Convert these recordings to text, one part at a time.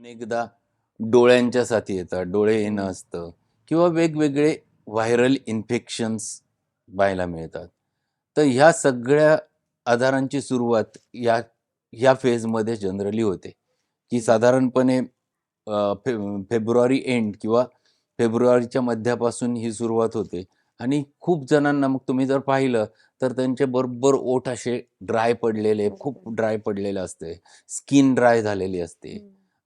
अनेकदा डोळ्यांच्या साथी येतात डोळे येणं असतं किंवा वेगवेगळे व्हायरल इन्फेक्शन्स पाहायला मिळतात. तर ह्या सगळ्या आजारांची सुरुवात या ह्या फेजमध्ये जनरली होते. की साधारणपणे फे फेब्रुवारी एंड किंवा फेब्रुवारीच्या मध्यापासून ही सुरुवात होते. आणि खूप जणांना मग तुम्ही जर पाहिलं तर त्यांचे बरोबर ओठ असे ड्राय पडलेले खूप ड्राय पडलेले असते. स्किन ड्राय झालेली असते.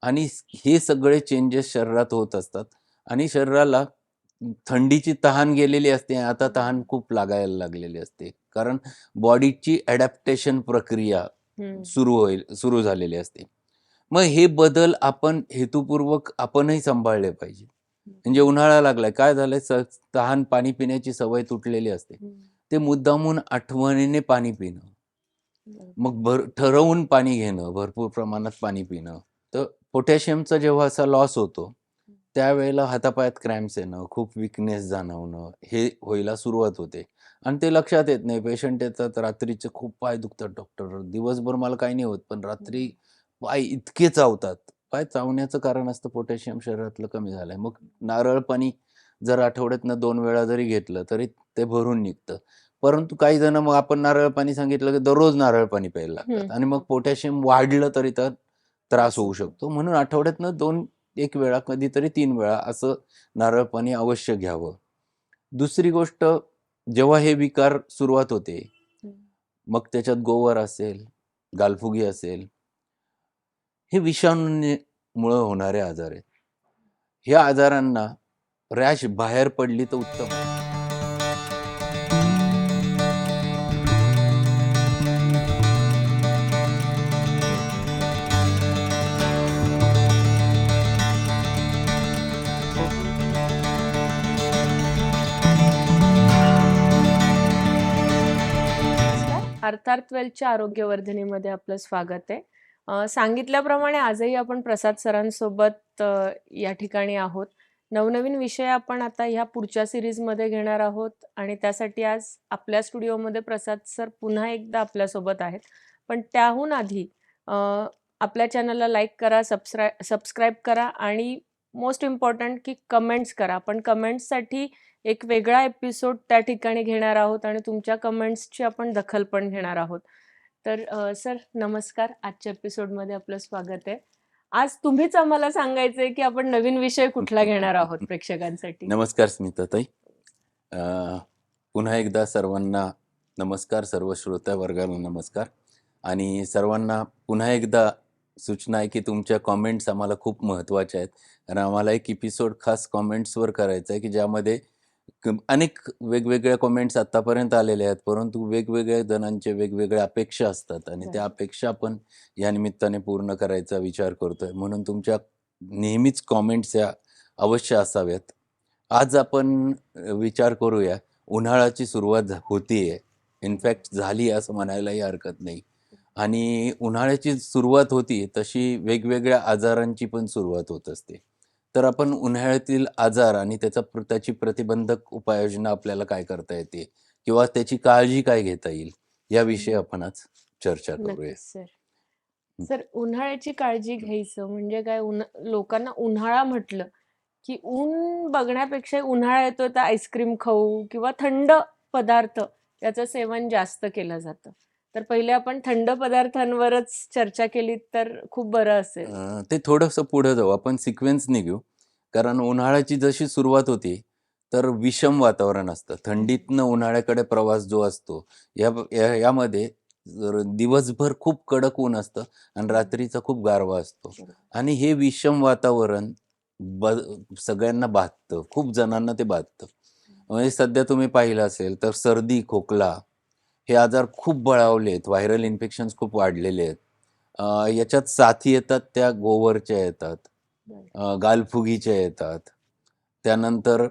आणि हे सगळे चेंजेस शरीरात होत असतात. आणि शरीराला थंडीची तहान गेलेली असते. आता तहान खूप लागायला लागलेली असते. कारण बॉडीची अडॅप्टेशन प्रक्रिया. सुरू होईल सुरू झालेली असते. मग हे बदल आपण हेतुपूर्वक आपणही सांभाळले पाहिजे. म्हणजे उन्हाळा लागलाय. काय झालंय? तहान पाणी पिण्याची सवय तुटलेली असते. ते मुद्दामून आठवणीने पाणी पिणं. मग भर ठरवून पाणी घेणं भरपूर प्रमाणात पाणी पिणं. तर पोटॅशियमचा जेव्हा असा लॉस होतो त्यावेळेला हातापायात क्रॅम्प्स येणं खूप विकनेस जाणवणं हे व्हायला सुरुवात होते. आणि ते लक्षात येत नाही. पेशंट येतात रात्रीचे खूप पाय दुखतात डॉक्टर दिवसभर मला काही नाही होत पण रात्री पाय इतके चावतात. पाय चावण्याचं कारण असतं पोटॅशियम शरीरातलं कमी झालंय. मग नारळ पाणी जर आठवड्यातनं दोन वेळा जरी घेतलं तरी ते भरून निघतं. परंतु काही जण मग आपण नारळ पाणी सांगितलं की दररोज नारळ पाणी प्यायला लागतात. आणि मग पोटॅशियम वाढलं तरी तर त्रास होऊ शकतो. म्हणून आठवड्यातनं दोन एक वेळा कधीतरी तीन वेळा असं नारळ पाणी अवश्य घ्यावं. दुसरी गोष्ट जेव्हा हे विकार सुरुवात होते. मग त्याच्यात गोवर असेल गालफुगी असेल हे विषाणूमुळं होणारे आजार आहेत. ह्या आजारांना रॅश बाहेर पडली तर उत्तम. अर्थात वेलच्या आरोग्यवर्धिनीमध्ये आपलं स्वागत आहे. सांगितल्याप्रमाणे आजही आपण प्रसाद सरांसोबत या ठिकाणी आहोत. नवनवीन विषय आपण आता ह्या पुढच्या सिरीजमध्ये घेणार आहोत आणि त्यासाठी आज आपल्या स्टुडिओमध्ये प्रसाद सर पुन्हा एकदा आपल्यासोबत आहेत. पण त्याहून आधी आपल्या चॅनलला लाईक करा सबस्क्राय सबस्क्राईब करा आणि मोस्ट इम्पॉर्टंट की कमेंट्स करा. पण कमेंट्ससाठी एक वेगळा एपिसोड त्या ठिकाणी घेणार आहोत आणि तुमच्या कमेंट्सची आपण दखल पण घेणार आहोत. तर अ, सर नमस्कार. आजच्या एपिसोडमध्ये आपलं स्वागत आहे. आज तुम्हीच आम्हाला सांगायचंय की आपण नवीन विषय कुठला घेणार आहोत प्रेक्षकांसाठी? नमस्कार स्मिताताई पुन्हा एकदा सर्वांना नमस्कार सर्व श्रोत्या वर्गाला नमस्कार. आणि सर्वांना पुन्हा एकदा सूचना आहे की तुमच्या कॉमेंट्स आम्हाला खूप महत्त्वाच्या आहेत. कारण आम्हाला एक एपिसोड खास कॉमेंट्सवर करायचा आहे की ज्यामध्ये अनेक वेगवेगळ्या कॉमेंट्स आत्तापर्यंत आलेल्या आहेत परंतु वेगवेगळ्या जणांचे वेगवेगळ्या अपेक्षा असतात आणि त्या. अपेक्षा आपण या निमित्ताने पूर्ण करायचा विचार करतोय. म्हणून तुमच्या नेहमीच कॉमेंट्स या अवश्य असाव्यात. आज आपण विचार करूया उन्हाळ्याची सुरुवात होतीये. इनफॅक्ट झाली असं म्हणायलाही हरकत नाही. आणि उन्हाळ्याची सुरुवात होती तशी वेगवेगळ्या आजारांची पण सुरुवात होत असते. तर आपण उन्हाळ्यातील आजार आणि त्याचा त्याची प्रतिबंधक उपाययोजना आपल्याला काय करता येते? किंवा त्याची काळजी काय घेता येईल? याविषयी आपण आज चर्चा करूया. सर. सर उन्हाळ्याची काळजी घ्यायचं म्हणजे काय? लोकांना उन्हाळा म्हटलं की ऊन बघण्यापेक्षा उन्हाळा येतो तर आईस्क्रीम खाऊ किंवा थंड पदार्थ याचं सेवन जास्त केलं जातं. तर पहिले आपण थंड पदार्थांवरच चर्चा केली तर खूप बरं असेल. ते थोडंसं पुढे जाऊ. आपण सिक्वेन्सने घेऊ कारण उन्हाळ्याची जशी सुरुवात होती तर विषम वातावरण असतं. थंडीतनं उन्हाळ्याकडे प्रवास जो असतो या यामध्ये जर दिवसभर खूप कडक ऊन असतं आणि रात्रीचा खूप गारवा असतो. आणि हे विषम वातावरण ब सगळ्यांना बाधतं. खूप जणांना ते बाधतं. म्हणजे सध्या तुम्ही पाहिलं असेल तर सर्दी खोकला हे आजार खूप बळावले आहेत. व्हायरल इन्फेक्शन्स खूप वाढलेले आहेत. याच्यात साथी येतात त्या गोवरच्या येतात. गालफुगीच्या येतात. त्यानंतर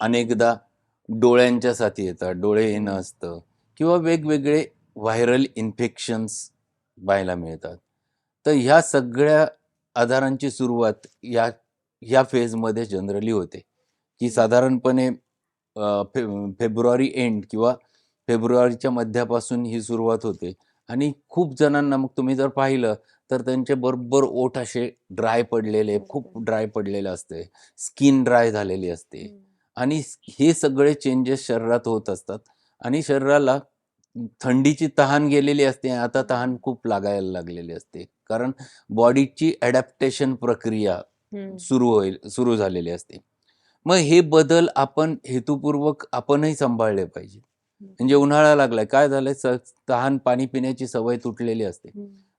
अनेकदा डोळ्यांच्या साथी येतात. डोळे येणं असतं किंवा वेगवेगळे व्हायरल इन्फेक्शन्स पाहायला मिळतात. तर ह्या सगळ्या आजारांची सुरुवात या ह्या फेजमध्ये जनरली होते. की साधारणपणे फे फेब्रुवारी एंड किंवा फेब्रुवारीच्या मध्यापासून ही सुरुवात होते. आणि खूप जणांना मग तुम्ही जर पाहिलं तर त्यांचे बरोबर ओठ असे ड्राय पडलेले खूप बरोबर. ड्राय पडलेले असते. स्किन ड्राय झालेली असते. आणि हे सगळे चेंजेस शरीरात होत असतात. आणि शरीराला थंडीची तहान गेलेली असते. आता तहान खूप लागायला लागलेली असते. कारण बॉडीची ॲडॅप्टेशन प्रक्रिया. सुरू होईल सुरू झालेली असते. मग हे बदल आपण हेतुपूर्वक आपणही सांभाळले पाहिजे म्हणजे उन्हाळा लागलाय काय झालंय तहान पाणी पिण्याची सवय तुटलेली असते.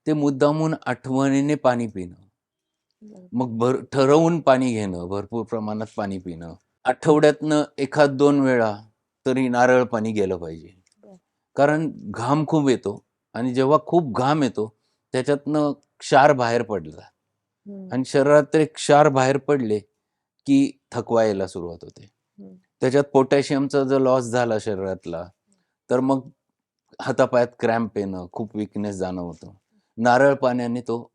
ते मुद्दामून आठवणीने पाणी पिणं. मग भर ठरवून पाणी घेणं भरपूर प्रमाणात पाणी पिणं आठवड्यातनं एखाद दोन वेळा तरी नारळ पाणी गेलं पाहिजे. कारण घाम खूप येतो आणि जेव्हा खूप घाम येतो त्याच्यातनं क्षार बाहेर पडला. आणि शरीरात ते क्षार बाहेर पडले की थकवा यायला सुरुवात होते. त्याच्यात पोटॅशियमचा जर लॉस झाला शरीरातला तर मग हातापायात क्रॅम्प येणं खूप विकनेस जाणवतं. नारळ पाण्याने तो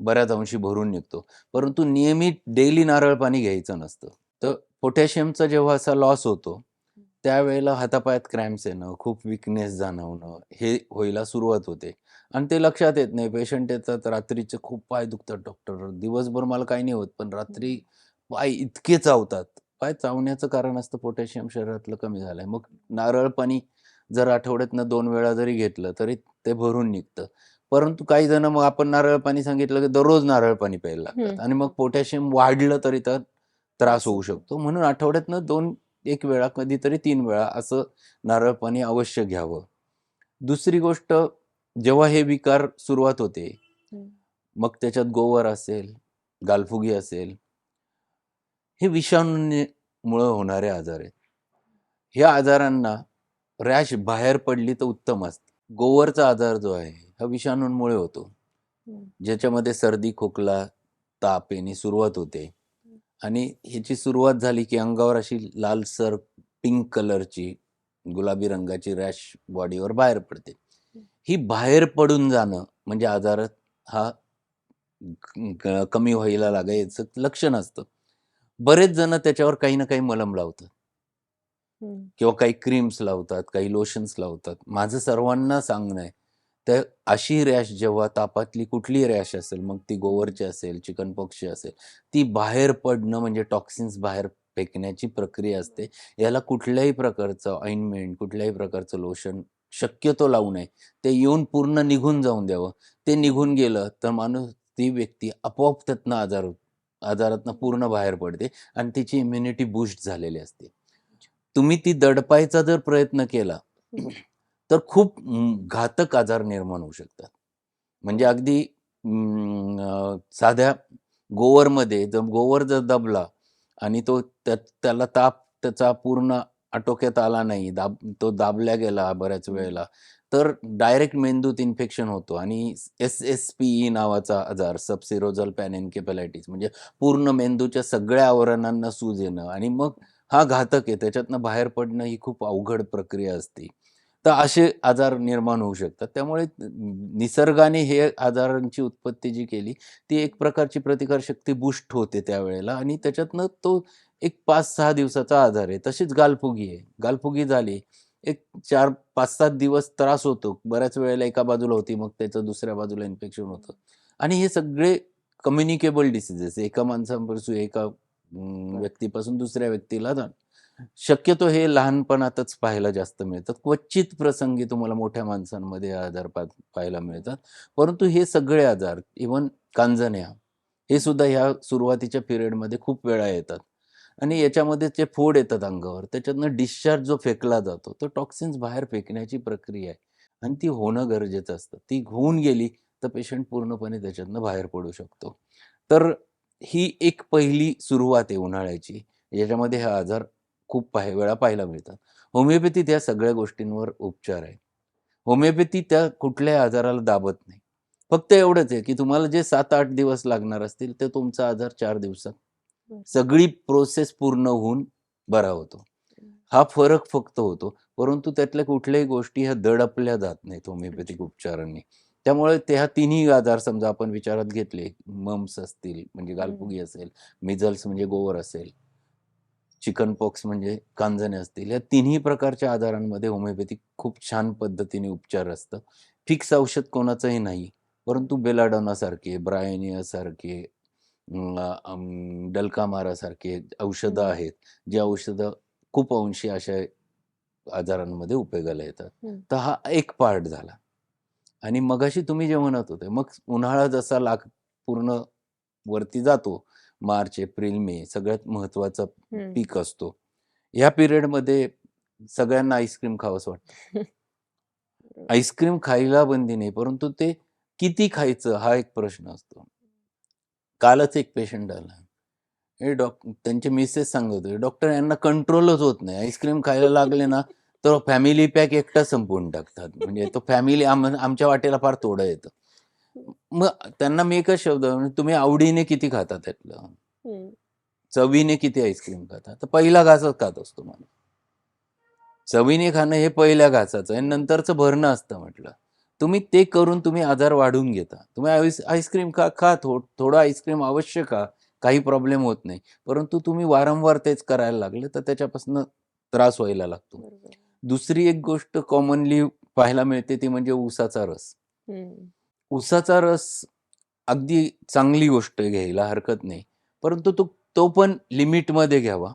बऱ्याच अंशी भरून निघतो. परंतु नियमित डेली नारळ पाणी घ्यायचं नसतं. तर पोटॅशियमचा जेव्हा असा लॉस होतो त्यावेळेला हातापायात क्रॅम्प्स येणं खूप विकनेस जाणवणं हे व्हायला सुरुवात होते. आणि ते लक्षात येत नाही. पेशंट येतात रात्रीचे खूप पाय दुखतात डॉक्टर दिवसभर मला काही नाही होत पण रात्री पाय इतके चावतात. पाय चावण्याचं कारण असतं पोटॅशियम शरीरातलं कमी झालंय. मग नारळ पाणी जर आठवड्यातनं दोन वेळा जरी घेतलं तरी ते भरून निघतं. परंतु काही जण मग आपण नारळ पाणी सांगितलं की दररोज नारळ पाणी प्यायला लागतात. आणि मग पोटॅशियम वाढलं तरी तर त्रास होऊ शकतो. म्हणून आठवड्यातनं दोन एक वेळा कधीतरी तीन वेळा असं नारळ पाणी अवश्य घ्यावं. दुसरी गोष्ट जेव्हा हे विकार सुरुवात होते. मग त्याच्यात गोवर असेल गालफुगी असेल हे विषाणूमुळं होणारे आजार आहेत. ह्या आजारांना रॅश बाहेर पडली तर उत्तम असते. गोवरचा आजार जो आहे हा विषाणूंमुळे होतो. ज्याच्यामध्ये सर्दी खोकला ताप येणे सुरुवात होते. आणि ह्याची सुरुवात झाली की अंगावर अशी लालसर पिंक कलरची गुलाबी रंगाची रॅश बॉडीवर बाहेर पडते. ही बाहेर पडून जाणं म्हणजे आजार हा कमी व्हायला लागायचं लक्षण असतं. बरेच जण त्याच्यावर काही ना काही मलम लावतात. किंवा काही क्रीम्स लावतात काही लोशन्स लावतात. माझं सर्वांना सांगणं आहे तर अशी रॅश जेव्हा तापातली कुठली रॅश असेल मग ती गोवरची असेल चिकन पॉक्सची असेल ती बाहेर पडणं म्हणजे टॉक्सिन्स बाहेर फेकण्याची प्रक्रिया असते. याला कुठल्याही प्रकारचं ऑइनमेंट कुठल्याही प्रकारचं लोशन शक्यतो लावू नये. ते येऊन पूर्ण निघून जाऊन द्यावं. ते निघून गेलं तर माणूस ती व्यक्ती आपोआप त्यातनं आजार आजारातनं पूर्ण बाहेर पडते आणि तिची इम्युनिटी बूस्ट झालेली असते. तुम्ही ती दडपायचा जर प्रयत्न केला तर खूप घातक आजार निर्माण होऊ शकतात. म्हणजे अगदी साध्या गोवरमध्ये जर गोवर जर दबला आणि तो त्या त्याला ताप त्याचा पूर्ण आटोक्यात आला नाही दाब तो दाबल्या गेला बऱ्याच वेळेला तर डायरेक्ट मेंदूत इन्फेक्शन होतो आणि एस एस पी ई नावाचा आजार सबसिरोजल पॅनेनकेपॅलायटिस म्हणजे पूर्ण मेंदूच्या सगळ्या आवरणांना सूज येणं आणि मग हा घातक आहे त्याच्यातनं बाहेर पडणं ही खूप अवघड प्रक्रिया असते. तर असे आजार निर्माण होऊ शकतात. त्यामुळे निसर्गाने हे आजारांची उत्पत्ती जी केली ती एक प्रकारची प्रतिकारशक्ती बुस्ट होते त्यावेळेला आणि त्याच्यातनं तो एक पाच सहा दिवसाचा आजार आहे. तशीच गालफुगी आहे. गालफुगी झाली एक चार पाच सात दिवस त्रास होतो. बऱ्याच वेळेला एका बाजूला होती मग त्याचं दुसऱ्या बाजूला इन्फेक्शन होतं. आणि हे सगळे कम्युनिकेबल डिसिजेस एका माणसापासून एका व्यक्तीपासून दुसऱ्या व्यक्तीला जाण. शक्यतो हे लहानपणातच पाहायला जास्त मिळतात क्वचित प्रसंगी तुम्हाला मोठ्या माणसांमध्ये आजार पा पाहायला मिळतात. परंतु हे सगळे आजार इवन कांजण्या हे सुद्धा ह्या सुरुवातीच्या पिरियडमध्ये खूप वेळा येतात. आणि याच्यामध्ये जे फोड येतात अंगावर त्याच्यातनं डिस्चार्ज जो फेकला जातो तो टॉक्सिन्स बाहेर फेकण्याची प्रक्रिया आहे. आणि ती होणं गरजेचं असतं. ती होऊन गेली तर पेशंट पूर्णपणे त्याच्यातनं बाहेर पडू शकतो. तर ही एक पहिली सुरुवात आहे उन्हाळ्याची. याच्यामध्ये हा आजार खूप पाहि वेळा पाहायला मिळतात. होमिओपॅथीत त्या सगळ्या गोष्टींवर उपचार आहे. होमिओपॅथी त्या कुठल्याही आजाराला दाबत नाही. फक्त एवढंच आहे की तुम्हाला जे सात आठ दिवस लागणार असतील ते तुमचा आजार चार दिवसात सगळी प्रोसेस पूर्ण होऊन बरा होतो. हा फरक फक्त होतो परंतु त्यातल्या कुठल्याही गोष्टी ह्या दडपल्या जात नाहीत होमिओपॅथिक उपचारांनी. त्यामुळे ते ह्या तिन्ही आजार समजा आपण विचारात घेतले मम्स असतील म्हणजे गालफुगी असेल मिझल्स म्हणजे गोवर असेल चिकन पॉक्स म्हणजे कांजणे असतील या तिन्ही प्रकारच्या आजारांमध्ये होमिओपॅथिक खूप छान पद्धतीने उपचार असतं. फिक्स औषध कोणाचंही नाही परंतु बेलाडोनासारखे ब्रायनियासारखे अं, डल्कामारासारखे औषधं. आहेत जी औषधं खूप अंशी अशा आजारांमध्ये उपयोगाला येतात. तर हा एक पार्ट झाला आणि मगाशी तुम्ही जे म्हणत होते मग उन्हाळा जसा लाग पूर्ण वरती जातो मार्च एप्रिल मे सगळ्यात महत्त्वाचा. पीक असतो ह्या पिरियडमध्ये सगळ्यांना आईस्क्रीम खावंसं वाटतं आईस्क्रीम खायला बंदी नाही परंतु ते किती खायचं हा एक प्रश्न असतो कालच एक पेशंट आला. हे डॉक त्यांचे मिसेस सांगत होते. डॉक्टर यांना कंट्रोलच होत नाही. आईस्क्रीम खायला लागले ना तर फॅमिली पॅक एकटा संपवून टाकतात. म्हणजे तो फॅमिली आम आमच्या वाटेला फार थोडं येतं. मग त्यांना मी एकच शब्द म्हणजे तुम्ही आवडीने किती खाता त्यातलं. चवीने किती आईस्क्रीम खाता? तर पहिला घासच खात असतो मला चवीने खाणं हे पहिल्या घासाचं आहे. नंतरचं भरणं असतं म्हटलं. तुम्ही ते करून तुम्ही आजार वाढवून घेता. तुम्ही आईस आईस्क्रीम खा खा थो थोडं आईस्क्रीम अवश्य खा काही प्रॉब्लेम होत नाही. परंतु तुम्ही वारंवार तेच करायला लागले तर त्याच्यापासून त्रास व्हायला लागतो. दुसरी एक गोष्ट कॉमनली पाहायला मिळते ती म्हणजे ऊसाचा रस. ऊसाचा रस अगदी चांगली गोष्ट घ्यायला हरकत नाही. परंतु तो तो पण लिमिटमध्ये घ्यावा.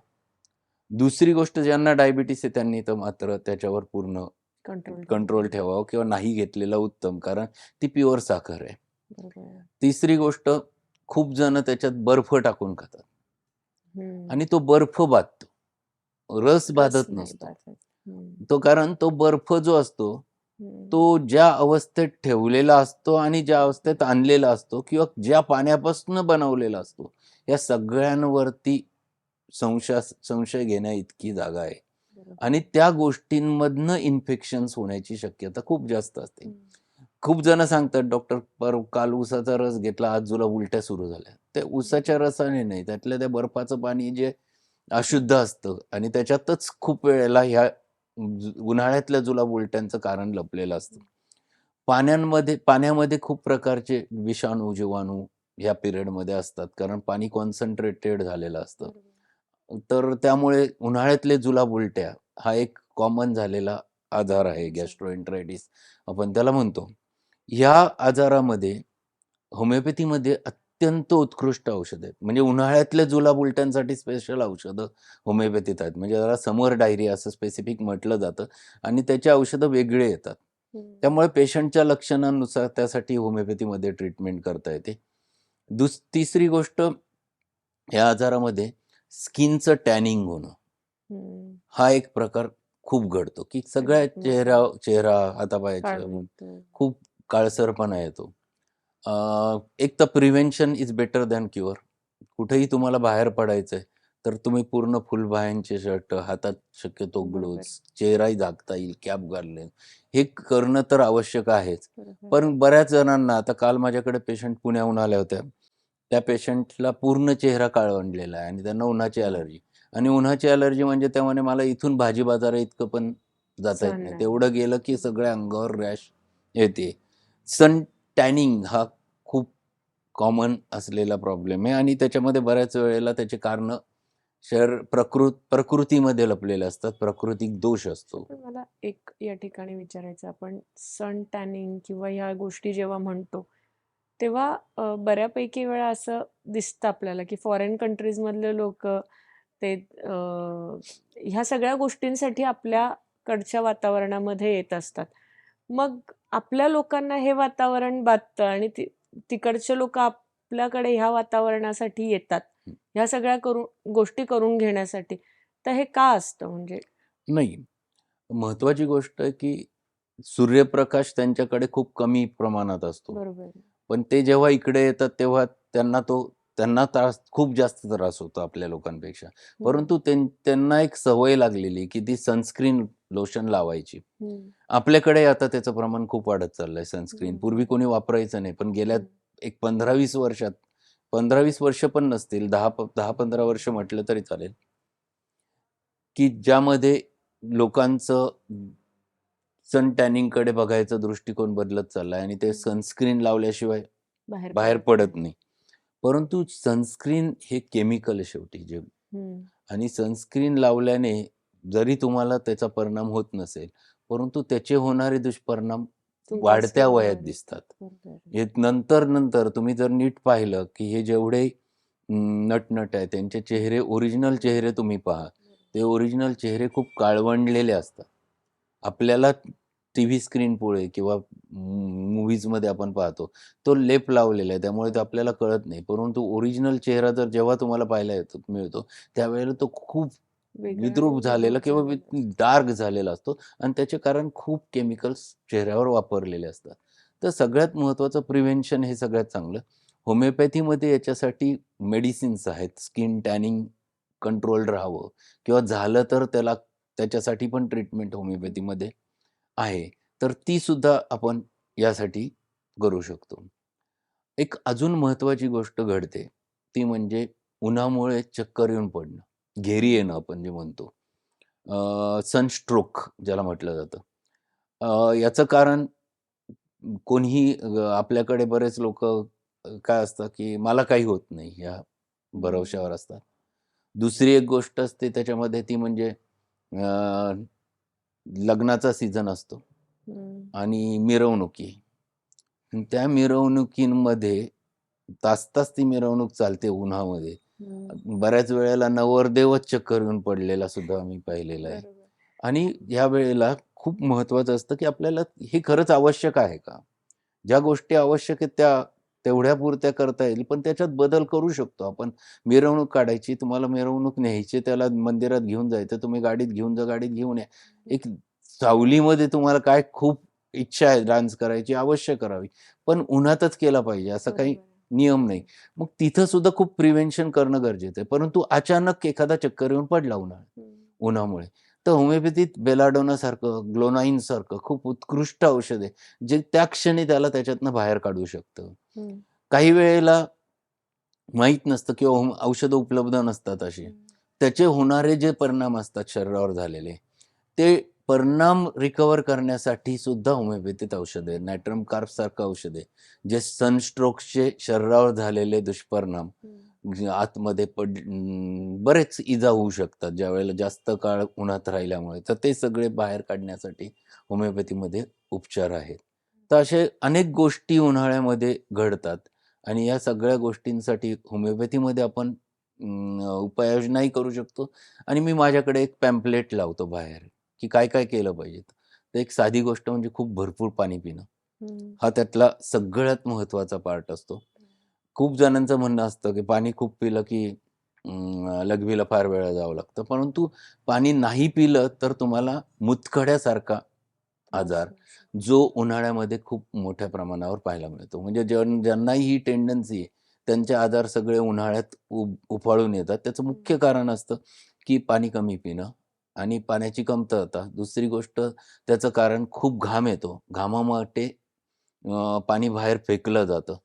दुसरी गोष्ट ज्यांना डायबिटीस आहे त्यांनी तर मात्र त्याच्यावर पूर्ण कंट्रोल ठेवावं किंवा नाही घेतलेला उत्तम कारण ती प्युअर साखर आहे. तिसरी गोष्ट खूप जण त्याच्यात बर्फ टाकून खातात. आणि तो बर्फ बाधतो रस बाधत नाही नसतो. तो कारण तो बर्फ जो असतो. तो ज्या अवस्थेत ठेवलेला असतो आणि ज्या अवस्थेत आणलेला असतो किंवा ज्या पाण्यापासून बनवलेला असतो या सगळ्यांवरती संशय संशय घेण्या इतकी जागा आहे. आणि त्या गोष्टींमधनं इन्फेक्शन्स होण्याची शक्यता खूप जास्त असते. खूप जण सांगतात डॉक्टर पर काल उसाचा रस घेतला आज तुला उलट्या सुरू झाल्या. ते उसाच्या रसाने नाही त्यातल्या त्या बर्फाचं पाणी जे अशुद्ध असतं आणि त्याच्यातच खूप वेळेला ह्या उन्हाळ्यातल्या जुलाब उलट्यांचं कारण लपलेलं असतं. पाण्यांमध्ये पाण्यामध्ये खूप प्रकारचे विषाणू जीवाणू ह्या पिरियडमध्ये असतात. कारण पाणी कॉन्सन्ट्रेटेड झालेलं असतं. तर त्यामुळे उन्हाळ्यातले जुलाब उलट्या हा एक कॉमन झालेला आजार आहे गॅस्ट्रोएंट्रायटिस आपण त्याला म्हणतो. ह्या आजारामध्ये होमिओपॅथीमध्ये अत्यंत उत्कृष्ट औषध आहेत. म्हणजे उन्हाळ्यातल्या जुलाब उलट्यांसाठी स्पेशल औषधं होमिओपॅथीत आहेत. म्हणजे त्याला समर डायरी असं स्पेसिफिक म्हटलं जातं आणि त्याची औषधं वेगळे येतात. त्यामुळे पेशंटच्या लक्षणांनुसार त्यासाठी होमिओपॅथीमध्ये ट्रीटमेंट करता येते. दुस तिसरी गोष्ट या आजारामध्ये स्किनचं टॅनिंग होणं. हा एक प्रकार खूप घडतो की सगळ्या. चेहरा चेहरा हातापायाच्या. खूप काळसरपणा येतो एक तर prevention is better than cure कुठेही तुम्हाला बाहेर पडायचं आहे तर तुम्ही पूर्ण फुलबाह्यांचे शर्ट हातात शक्यतो. ग्लोव्ज चेहराही झाकता येईल कॅप घालणे हे करणं तर आवश्यक आहेच. पण बऱ्याच जणांना आता काल माझ्याकडे पेशंट पुण्याहून आल्या होत्या त्या पेशंटला पूर्ण चेहरा काळवंडलेला आहे आणि त्यांना उन्हाची अलर्जी आणि उन्हाची अलर्जी म्हणजे त्या म्हणे मला इथून भाजी बाजारा इतकं पण जाता येत नाही. तेवढं गेलं की सगळ्या अंगावर रॅश येते. सन टॅनिंग हा खूप कॉमन असलेला प्रॉब्लेम आहे आणि त्याच्यामध्ये बऱ्याच वेळेला त्याचे कारण शरीर प्रकृत प्रकृतीमध्ये लपलेले असतात. प्राकृतिक दोष असतो. मला एक या ठिकाणी विचारायचं आपण सन टॅनिंग किंवा ह्या गोष्टी जेव्हा म्हणतो तेव्हा अ, बऱ्यापैकी वेळा असं दिसतं आपल्याला की फॉरेन कंट्रीज मधले लोक ते अ, ह्या सगळ्या गोष्टींसाठी आपल्याकडच्या वातावरणामध्ये येत असतात. मग आपल्या लोकांना हे वातावरण बाधतं आणि ति तिकडचे लोक आपल्याकडे ह्या वातावरणासाठी येतात ह्या सगळ्या करून गोष्टी करून घेण्यासाठी तर हे का असतं म्हणजे? नाही. महत्वाची गोष्ट आहे की सूर्यप्रकाश त्यांच्याकडे खूप कमी प्रमाणात असतो. बरोबर. पण ते जेव्हा इकडे येतात तेव्हा त्यांना तो त्यांना त्रास खूप जास्त त्रास होतो आपल्या लोकांपेक्षा परंतु त्यां- त्यांना एक सवय लागलेली की ती सनस्क्रीन लोशन लावायची. आपल्याकडे आता त्याचं प्रमाण खूप वाढत चाललंय सनस्क्रीन. पूर्वी कोणी वापरायचं नाही पण गेल्या. एक पंधरा वीस वर्षात पंधरा वीस वर्ष पण नसतील दहा दहा पंधरा वर्ष म्हटलं तरी चालेल की ज्यामध्ये लोकांचं सन टॅनिंगकडे बघायचा दृष्टिकोन बदलत चाललाय आणि ते. सनस्क्रीन लावल्याशिवाय बाहेर बाहेर पडत नाही परंतु सनस्क्रीन हे केमिकल शेवटी जे. आणि सनस्क्रीन लावल्याने जरी तुम्हाला त्याचा परिणाम होत नसेल परंतु त्याचे होणारे दुष्परिणाम वाढत्या वयात येतं. दिसतात. हे नंतर नंतर तुम्ही जर नीट पाहिलं की हे जेवढे नटनट आहे त्यांचे चेहरे ओरिजिनल चेहरे तुम्ही पहा ते ओरिजिनल चेहरे खूप काळवंडलेले असतात आपल्याला टी व्ही स्क्रीन पुढे किंवा मूवीजमध्ये आपण पाहतो तो लेप लावलेला आहे. त्यामुळे ते आपल्याला कळत नाही. परंतु ओरिजिनल चेहरा जर जेव्हा तुम्हाला पाहायला येतो मिळतो त्यावेळेला तो खूप विद्रूप झालेला किंवा. डार्क झालेला असतो आणि त्याचे कारण खूप केमिकल्स चेहऱ्यावर वापरलेले असतात. तर सगळ्यात महत्त्वाचं प्रिव्हेन्शन हे सगळ्यात चांगलं. होमिओपॅथीमध्ये याच्यासाठी मेडिसिन्स आहेत. स्किन टॅनिंग कंट्रोल राहावं किंवा झालं तर त्याला त्याच्यासाठी पण ट्रीटमेंट होमिओपॅथीमध्ये आहे. तर ती सुद्धा आपण यासाठी करू शकतो. एक अजून महत्त्वाची गोष्ट घडते. ती म्हणजे उन्हामुळे चक्कर येऊन पडणं. घेरी येणं आपण जे म्हणतो. सनस्ट्रोक ज्याला म्हटलं जातं. याचं कारण कोणीही आपल्याकडे बरेच लोक काय असतं की मला काही होत नाही ह्या भरवशावर असतात. दुसरी एक गोष्ट असते त्याच्यामध्ये ती म्हणजे लग्नाचा सीझन असतो. आणि मिरवणुकी त्या मिरवणुकींमध्ये तास तास ती मिरवणूक चालते उन्हामध्ये. बऱ्याच वेळेला नवरदेवच चक्कर येऊन पडलेला सुद्धा आम्ही पाहिलेला आहे. आणि या वेळेला खूप महत्त्वाचं असतं की आपल्याला हे खरंच आवश्यक आहे का ज्या गोष्टी आवश्यक आहेत त्या तेवढ्या पुरत्या करता येईल पण त्याच्यात बदल करू शकतो आपण मिरवणूक काढायची तुम्हाला मिरवणूक न्यायची त्याला मंदिरात घेऊन जायचं तुम्ही गाडीत घेऊन जा गाडीत घेऊन या एक सावलीमध्ये तुम्हाला काय खूप इच्छा आहे डान्स करायची अवश्य करावी पण उन्हातच केला पाहिजे असं काही. नियम नाही मग तिथं सुद्धा खूप प्रिव्हेन्शन करणं गरजेचं आहे परंतु अचानक एखादा चक्कर येऊन पडला हम्म. उन्हामुळे तर होमिओपॅथीत बेलाडोनासारखं ग्लोनाईनसारखं खूप उत्कृष्ट औषध आहे जे त्या क्षणी त्याला त्याच्यातनं बाहेर काढू शकतं. काही वेळेला माहीत नसतं किंवा औषधं उपलब्ध नसतात अशी. त्याचे होणारे जे परिणाम असतात शरीरावर झालेले ते परिणाम रिकवर करण्यासाठी सुद्धा होमिओपॅथीत औषध आहे नायट्रम कार्प सारखं औषध जे सनस्ट्रोक्सचे शरीरावर झालेले दुष्परिणाम आतमध्ये पड बरेच इजा होऊ शकतात. ज्या वेळेला जास्त काळ उन्हात राहिल्यामुळे तर ते सगळे बाहेर काढण्यासाठी होमिओपॅथीमध्ये उपचार आहेत. तर असे अनेक गोष्टी उन्हाळ्यामध्ये घडतात. आणि या सगळ्या गोष्टींसाठी होमिओपॅथीमध्ये आपण उपाययोजनाही करू शकतो. आणि मी माझ्याकडे एक पॅम्पलेट लावतो बाहेर की काय काय केलं पाहिजे. तर एक साधी गोष्ट म्हणजे खूप भरपूर पाणी पिणं. हा त्यातला सगळ्यात महत्त्वाचा पार्ट असतो. खूप जणांचं म्हणणं असतं की पाणी खूप पिलं की लघवीला फार वेळा जावं लागतं. परंतु पाणी नाही पिलं तर तुम्हाला मुतखड्यासारखा आजार जो उन्हाळ्यामध्ये खूप मोठ्या प्रमाणावर पाहायला मिळतो. म्हणजे ज्यां ज्यांनाही ही टेंडन्सी आहे त्यांचे आजार सगळे उन्हाळ्यात उ उफाळून येतात. त्याचं मुख्य कारण असतं की पाणी कमी पिणं आणि पाण्याची कमतरता. दुसरी गोष्ट त्याचं कारण खूप घाम येतो. घामामुळे अं, पाणी बाहेर फेकलं जातं.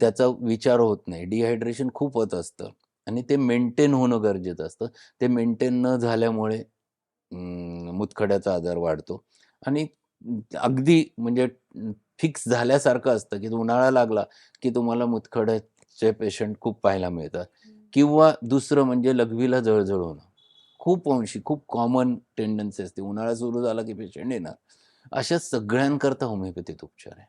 त्याचा विचार होत नाही. डिहायड्रेशन खूप होत असतं आणि ते मेंटेन होणं गरजेचं असतं. ते मेंटेन न झाल्यामुळे मुतखड्याचा आजार वाढतो आणि अगदी म्हणजे फिक्स झाल्यासारखं असतं की उन्हाळा लागला की तुम्हाला मुतखड्याचे पेशंट खूप पाहायला मिळतात. किंवा दुसरं म्हणजे लघवीला जळजळ होणं. खूप अंशी खूप कॉमन टेंडन्सी असते. उन्हाळा सुरू झाला की पेशंट येणार. अशा सगळ्यांकरता होमिओपॅथीत उपचार आहे.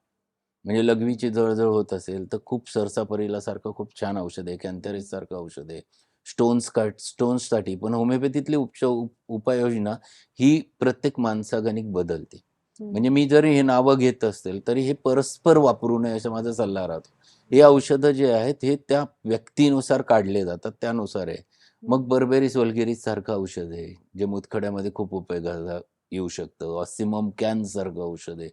म्हणजे लघवीची जळजळ होत असेल तर खूप सरसापरीला सारखं खूप छान औषध आहे कॅन्थॅरिस सारखं औषध आहे. स्टोन्स का स्टोन्ससाठी. पण होमिओपॅथीतली उपचार उपाययोजना ही प्रत्येक माणसागणिक बदलते. म्हणजे मी जरी हे नावं घेत असेल तरी हे परस्पर वापरू नये असा माझा सल्ला राहतो. हे औषधं जे आहेत हे त्या व्यक्तीनुसार काढले जातात त्यानुसार आहे. मग बर्बेरिस वल्गेरिस सारखं औषध आहे जे मुतखड्यामध्ये खूप उपयोगाला येऊ शकतं. ऑसिमम कॅन सारखं औषध आहे.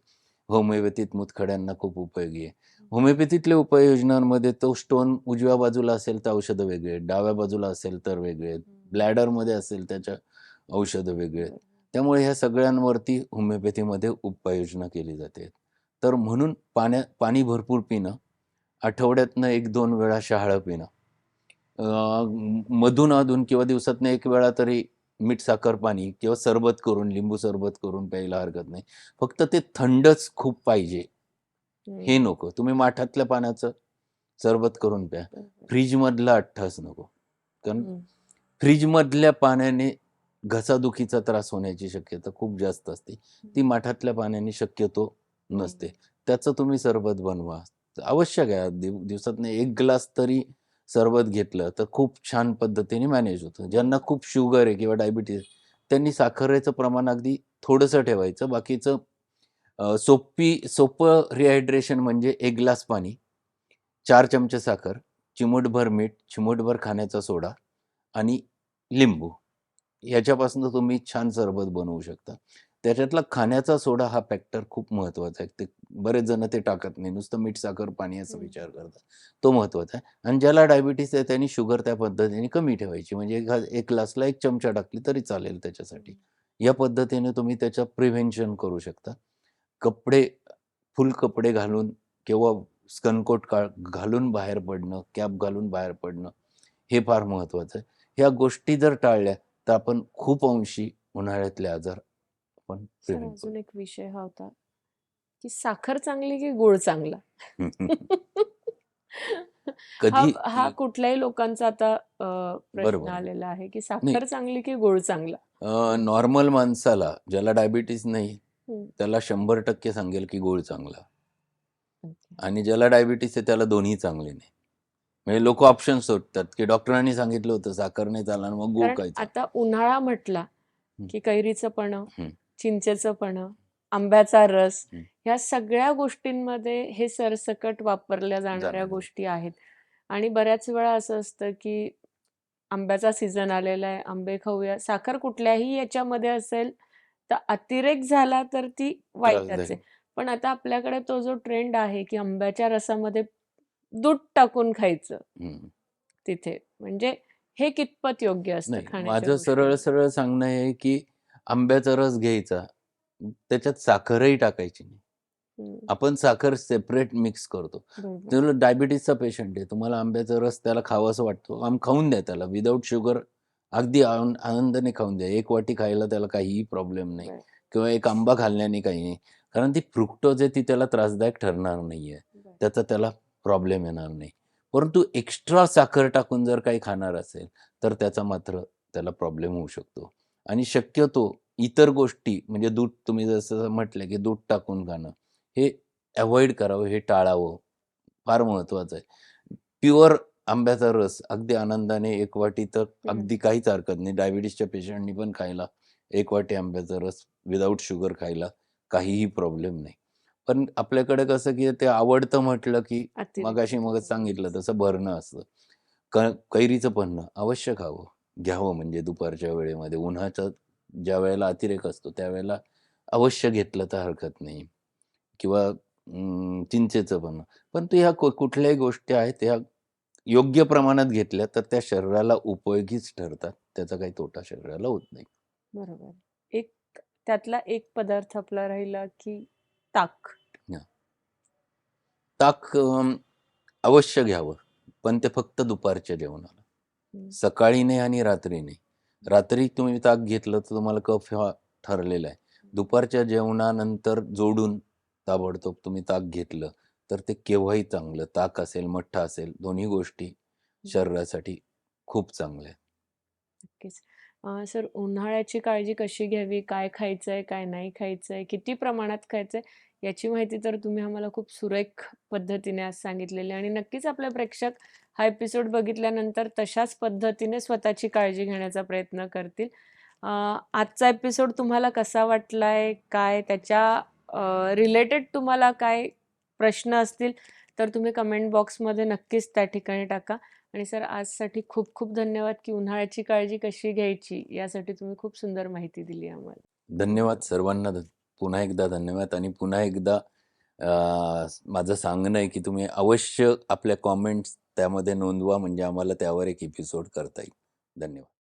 होमिओपॅथीत मुतखड्यांना खूप उपयोगी आहे. होमिओपॅथीतल्या उपाययोजनांमध्ये तो स्टोन उजव्या बाजूला असेल तर औषधं वेगळे डाव्या बाजूला असेल तर वेगळे ब्लॅडरमध्ये असेल त्याच्या औषधं वेगळे त्यामुळे ह्या सगळ्यांवरती होमिओपॅथीमध्ये उपाययोजना केली जाते. तर म्हणून पाण्या पाणी भरपूर पिणं आठवड्यातनं एक दोन वेळा शहाळं पिणं. मधून अधून किंवा दिवसातनं एक वेळा तरी मीठ साखर पाणी किंवा सरबत करून लिंबू सरबत करून प्यायला हरकत नाही. फक्त ते थंडच खूप पाहिजे. हे नको. तुम्ही माठातल्या पाण्याचं सरबत करून प्या. फ्रीजमधला अठ्ठाच नको. कारण. फ्रीजमधल्या पाण्याने घसादुखीचा त्रास होण्याची शक्यता खूप जास्त असते. ती माठातल्या पाण्याने शक्यतो नसते. त्याचं तुम्ही सरबत बनवा. आवश्यक आहे दिव दिवसातनं एक ग्लास तरी सरबत घेतलं तर खूप छान पद्धतीने मॅनेज होतं. ज्यांना खूप शुगर आहे किंवा डायबिटीज त्यांनी साखरेचं प्रमाण अगदी थोडंसं ठेवायचं. बाकीचं सोपी सोपं रिहायड्रेशन म्हणजे एक ग्लास पाणी चार चमचे साखर चिमूटभर मीठ चिमूटभर खाण्याचा सोडा आणि लिंबू. ह्याच्यापासून तुम्ही छान सरबत बनवू शकता. त्याच्यातला खाण्याचा सोडा हा फॅक्टर खूप महत्त्वाचा आहे. ते बरेच जण ते टाकत नाही. नुसतं मीठ साखर पाणी असा. विचार करतात. तो महत्त्वाचा आहे. आणि ज्याला डायबिटीस आहे त्यांनी शुगर त्या पद्धतीने कमी ठेवायची. म्हणजे एक ग्लासला एक चमचा टाकली तरी चालेल त्याच्यासाठी. या पद्धतीने तुम्ही त्याचं प्रिव्हेन्शन करू शकता. कपडे फुल कपडे घालून किंवा स्कनकोट का घालून बाहेर पडणं कॅप घालून बाहेर पडणं हे फार महत्त्वाचं आहे. ह्या गोष्टी जर टाळल्या तर आपण खूप अंशी उन्हाळ्यातले आजार आपण अजून एक विषय हा होता की साखर चांगली की गुळ चांगला कधी हा कुठल्याही लोकांचा आता प्रश्न. आलेला आहे की. साखर चांगली की गुळ चांगला नॉर्मल माणसाला ज्याला डायबिटीस नाही. त्याला शंभर टक्के सांगेल की गोळ चांगला. आणि ज्याला डायबिटीस आहे त्याला दोन्ही चांगले नाही म्हणजे लोक ऑप्शन शोधतात की डॉक्टरांनी सांगितलं होतं साखर नाही चालणार मग गुळ कारण खायचा आता उन्हाळा म्हटला. की कैरीचं पण हं. चिंचेचं पण आंब्याचा रस हं. ह्या सगळ्या गोष्टींमध्ये हे सरसकट वापरल्या जाणाऱ्या जाणाऱ्या. गोष्टी आहेत आणि बऱ्याच वेळा असं असतं की आंब्याचा सीझन आलेला आहे आंबे खाऊया साखर कुठल्याही याच्यामध्ये असेल तर अतिरेक झाला तर ती वाईटच त्रासदायक. आहे पण आता आपल्याकडे तो जो ट्रेंड आहे की आंब्याच्या रसामध्ये दूध टाकून खायचं. तिथे म्हणजे हे कितपत योग्य असतं माझं सरळ? सरळ सांगणं आहे की आंब्याचा रस घ्यायचा त्याच्यात साखरही टाकायची नाही आपण साखर सेपरेट मिक्स करतो. तुला डायबिटीसचा पेशंट आहे तुम्हाला आंब्याचा रस त्याला खावा असं वाटतो आम खाऊन द्या त्याला विदाऊट शुगर अगदी आन- आनंदाने खाऊन द्या एक वाटी खायला त्याला काहीही प्रॉब्लेम नाही. किंवा एक आंबा खाल्ल्याने काही नाही कारण ती फ्रुक्टोज आहे ती त्याला त्रासदायक ठरणार नाहीये. त्याचा त्याला प्रॉब्लेम येणार नाही. परंतु एक्स्ट्रा साखर टाकून जर काही खाणार असेल तर त्याचा मात्र त्याला प्रॉब्लेम होऊ शकतो. आणि शक्यतो इतर गोष्टी म्हणजे दूध तुम्ही जसं म्हटलं की दूध टाकून खाणं हे अवॉइड करावं हे टाळावं. फार महत्त्वाचं आहे. प्युअर आंब्याचा रस अगदी आनंदाने एक वाटी तर अगदी काहीच हरकत नाही. डायबिटीसच्या पेशंटनी पण खायला एक वाटी आंब्याचा रस विदाऊट शुगर खायला काहीही प्रॉब्लेम नाही. पण आपल्याकडे कसं की ते आवडतं म्हटलं की. मगाशी मग सांगितलं तसं भरणं असतं. क कैरीचं पन्हं अवश्य खावं घ्यावं म्हणजे दुपारच्या वेळेमध्ये. उन्हाचा ज्या वेळेला अतिरेक असतो त्यावेळेला अवश्य घेतलं तर हरकत नाही. किंवा चिंचेचं पण ते ह्या कुठल्याही गोष्टी आहेत त्या योग्य प्रमाणात घेतल्या तर त्या शरीराला उपयोगीच ठरतात. त्याचा काही तोटा शरीराला होत नाही. बरोबर. एक त्यातला एक पदार्थ आपला राहिला की ताक ताक अवश्य घ्यावं. पण ते फक्त दुपारच्या जेवणाला. सकाळी नाही आणि रात्री नाही. रात्री तुम्ही ताक घेतलं तर तुम्हाला कफ हा ठरलेला आहे. दुपारच्या जेवणानंतर जोडून ताबडतोब तुम्ही ताक घेतलं तर ते केव्हाही चांगलं. ताक असेल मठ्ठा असेल दोन्ही गोष्टी शरीरासाठी खूप चांगल्या आहेत. नक्कीच. सर उन्हाळ्याची काळजी कशी घ्यावी? काय खायचंय काय नाही खायचंय? किती प्रमाणात खायचंय? याची माहिती तर तुम्ही आम्हाला खूप सुरेख पद्धतीने आज सांगितलेली आहे आणि नक्कीच आपले प्रेक्षक हा एपिसोड बघितल्यानंतर तशाच पद्धतीने स्वतःची काळजी घेण्याचा प्रयत्न करतील. आजचा एपिसोड तुम्हाला कसा वाटलाय? काय? त्याच्या रिलेटेड तुम्हाला काय प्रश्न असतील तर तुम्ही कमेंट बॉक्समध्ये नक्कीच त्या ठिकाणी टाका. आणि सर आजसाठी खूप खूप धन्यवाद की उन्हाळ्याची काळजी कशी घ्यायची यासाठी तुम्ही खूप सुंदर माहिती दिली आम्हाला. धन्यवाद सर्वांना. पुन्हा एकदा धन्यवाद आणि पुन्हा एकदा माझं सांगणं आहे की तुम्ही अवश्य आपल्या कॉमेंट्स त्यामध्ये नोंदवा म्हणजे आम्हाला त्यावर एक एपिसोड करता येईल. धन्यवाद.